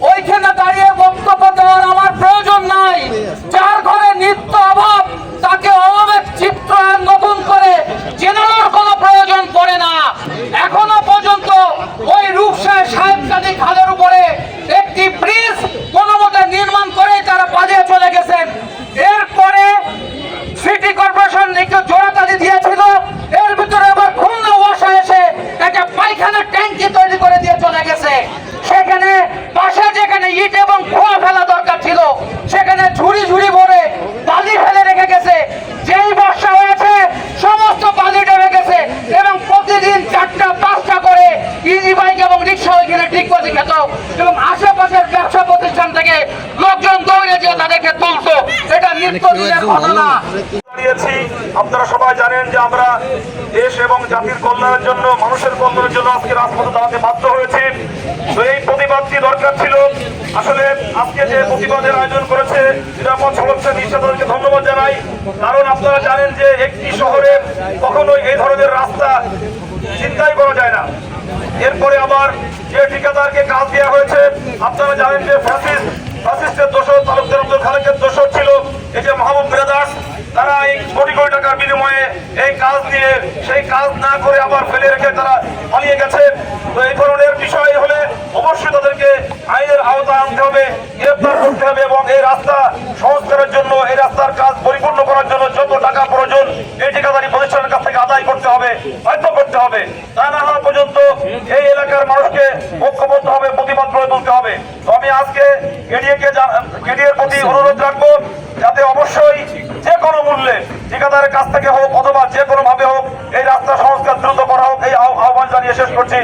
ওই খেত এবং আশেপাশের ব্যবসা প্রতিষ্ঠান থেকে লোকজন দৌড়ে যে তাদেরকে তুলতো এটা নিত্য দিনের ঘটনা। আপনারা সবাই জানেন যে আমরা দেশ এবং জাতির কল্যাণের জন্য মানুষের কল্যাণের জন্য আজকে রাজপথে দাঁড়াতে বাধ্য হয়েছি। তো এই প্রতিবাদটি দরকার ছিল। আসলে আজকে যে প্রতিবাদের আয়োজন করেছে নিরাপদ সমস্যা নিশ্চয় ধন্যবাদ জানাই। কারণ আপনারা জানেন যে একটি শহরে কখনোই এই ধরনের রাস্তা চিন্তাই করা যায় না। এরপরে আবার যে ঠিকাদারকে কাজ দেওয়া হয়েছে আপনারা জানেন যে ফ্যাসিস্ট ফ্যাসিস্টের দোষর তালুকদার আব্দুল খালেকের দোষর ছিল এই যে মাহমুদ বিরাদাস তারা এই কোটি কোটি টাকার বিনিময়ে এই কাজ দিয়ে সেই কাজ না করে আবার ফেলে রেখে তারা পালিয়ে গেছে। তো এই ধরনের বিষয় হলে অবশ্যই তাদেরকে আইনের আওতায় আনতে হবে গ্রেফতার করতে হবে এবং এই রাস্তা সংস্কারের জন্য, এই রাস্তার কাজ পরিপূর্ণ করার জন্য যত টাকা প্রয়োজন, এই ঠিকাদারি প্রতিষ্ঠানের কাছ থেকে আদায় করতে হবে, বাধ্য করতে হবে। তা না হওয়া পর্যন্ত এই এলাকার মানুষকে ঐক্যবদ্ধ হবে প্রতিবাদ করে তুলতে হবে। তো আমি আজকে কেডিএকে কেডিএর প্রতি অনুরোধ রাখব যাতে অবশ্যই যে কোনো মূল্যে ঠিকাদারের কাছ থেকে হোক অথবা যে কোনো ভাবে হোক, এই রাস্তা সংস্কার দ্রুত করা হোক, এই আহ্বান জানিয়ে শেষ করছি।